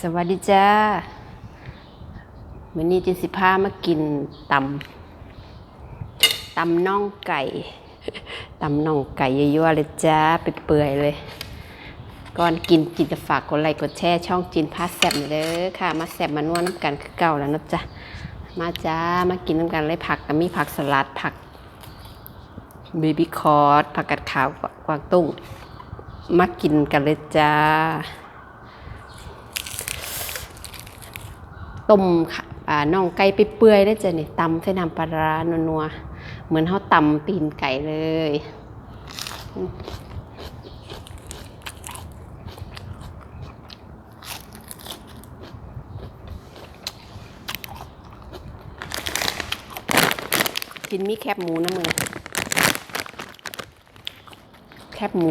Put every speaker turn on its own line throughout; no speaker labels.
สวัสดีจ้าวันนี้จินสิพามากินตำตำน่องไก่ตำน่องไก่ยั่วๆเลยจ้าเปื่อยๆเลย ก่อนกินจินจะฝากกดไลค์กดแชร์ช่องจินพาแซบเด้อค่ะ มาแซบมานวดน้ำกันคือเก่าแล้วนะจ๊ะมาจ้ามากินน้ำกันเลยผักก็มีผักสลัดผักเบบี้คอร์ดผักกัดขาวกวางตุ้งมากินกันเลยจ้า ต้มค่ะน่องไก่ไปเปื่อยได้จ้ะนี่ตำใส่น้ำปลาร้านัวๆเหมือนเขาตำตีนไก่เลยกินมีแคบหมูนะมึงแคบหมู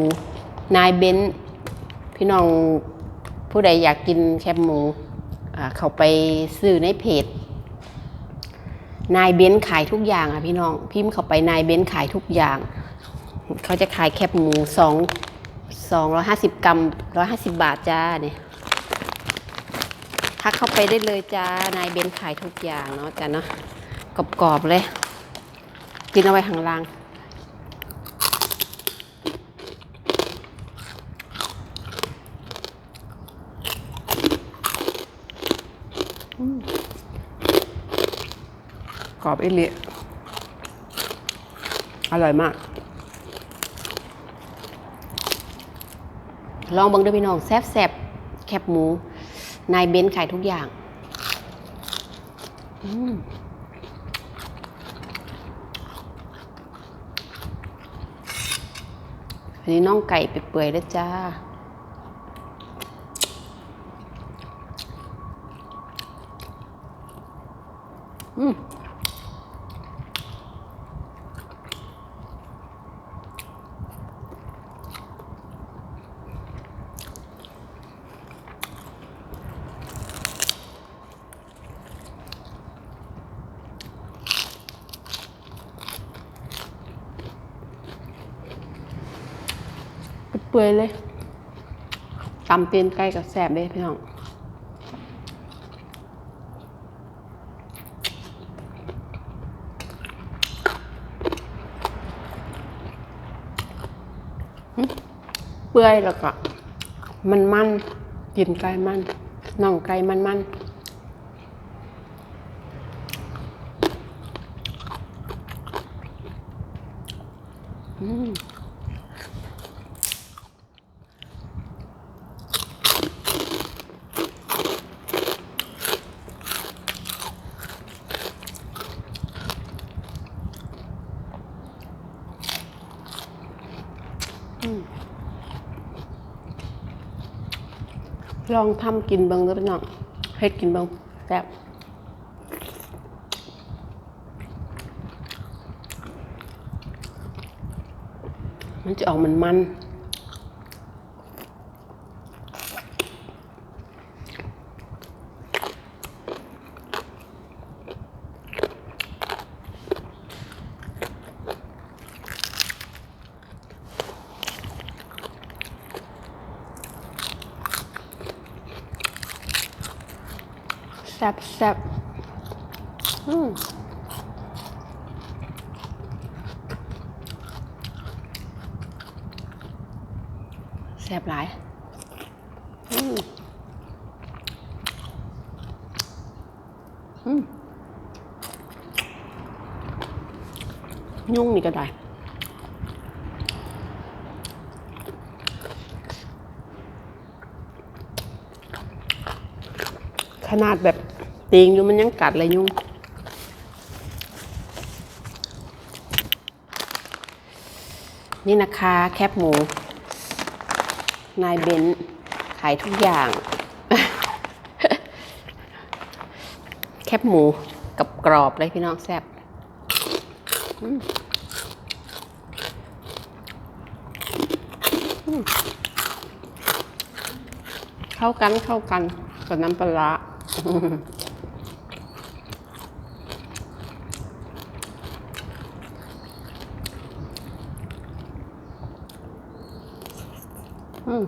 นายเบนซ์พี่น้องผู้ใดอยากกินแคบหมู อ่าเขาไปซื้อในเพจนายเบนซ์ขายทุกอย่างอะพี่น้อง พิมพ์เขาไปนายเบนซ์ขายทุกอย่าง เขาจะขายแคบหมูสองสองร้อยห้าสิบกรัมร้อยห้าสิบบาทจ้าเนี่ยทักเข้าไปได้เลยจ้านายเบนซ์ขายทุกอย่างเนาะจ้าเนาะกรอบๆเลยกินเอาไว้ข้างล่าง กรอบอีหลีอร่อยมาก ลองบังด้วยพี่น้องแซบแซบแคบหมู นายเบนซ์ขายทุกอย่าง อืมอันนี้น่องไก่ไปเปื่อยๆแล้วจ้า อืม เปื่อยเลยตำเตียนไก่กับแสบเลยพี่น้องเปื่อยแล้วก็มันมันกินไก่มันน่องไก่มันมันๆอืม ลองทำกินเบิงเด้อพี่น้องเฮ็ดกินเบิงแซ่บมันจะออกมันมัน ซ่บแซ่บอืมแซ่บหลายอืมอืมยุ่งนี่ก็ได้ ขนาดแบบตีงอยู่มันยังกัดเลยยุ่งนี่นะคะแคบหมู นายเบนขายทุกอย่าง แคบหมูกับกรอบเลยพี่น้องแซ่บเข้ากันเข้ากันกับน้ำปลาร้า อืม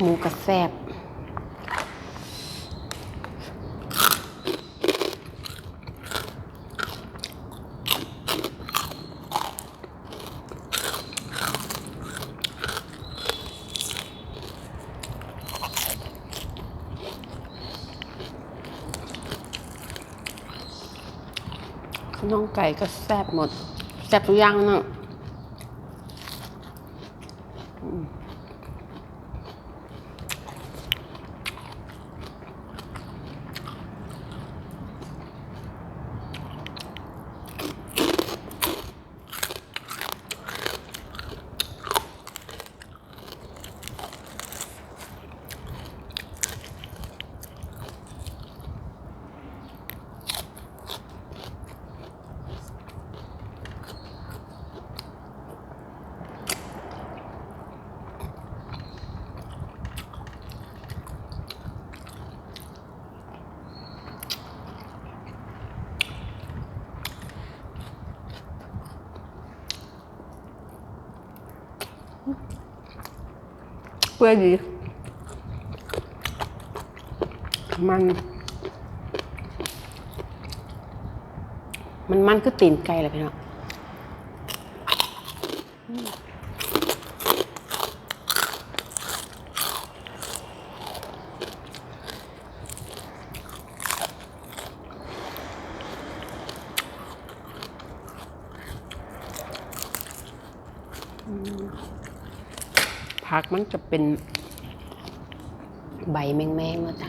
หมูกระแซบข้าวน่องไก่ก็แซ่บหมด แซ่บทุกอย่างเนาะ เปื่อยดี มัน มันมันคือตีนไก่เลยพี่น้อง ผักมันจะเป็นใบแมงแมงมาจ้ะ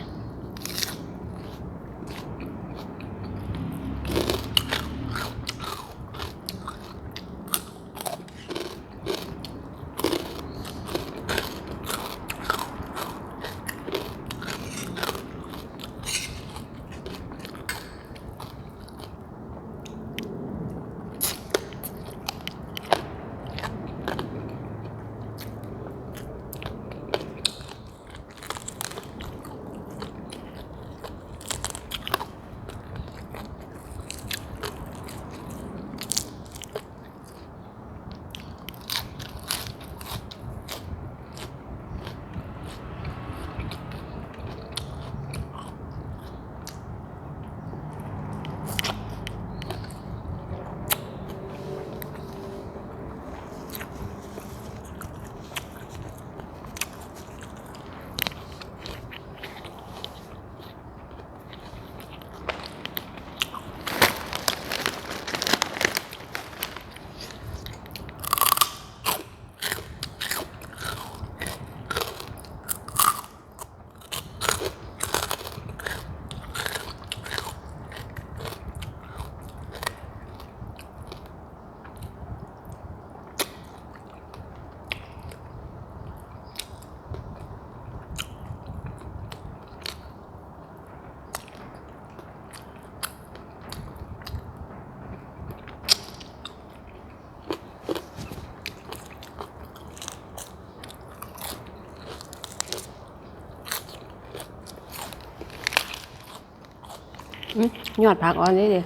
อื้อ ยอดผักอ่อนนี่ดิ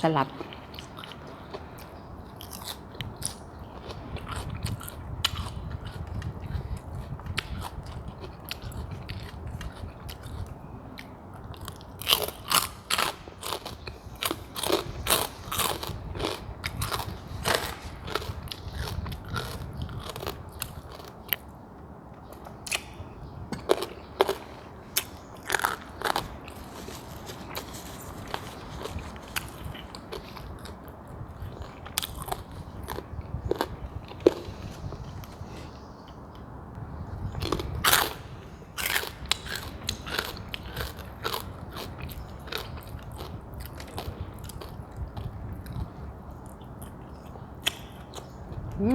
สลับ อื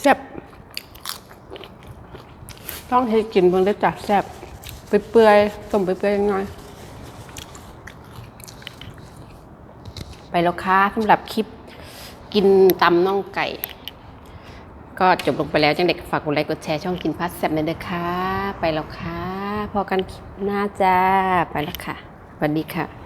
แซ่บต้องให้กินเบิ่งได้จัดแซ่บเปื่อยๆต้มเปื่อยๆยังไงไปแล้วค่ะสำหรับคลิปกินตำน่องไก่ ก็จบลงไปแล้วจังเด็กฝากกดไลค์กดแชร์ช่องกินพัดแซ่บเลยเด้อค่ะ ไปแล้วค่ะ พอกันคลิปหน้าจ้า ไปแล้วค่ะสวัสดีค่ะ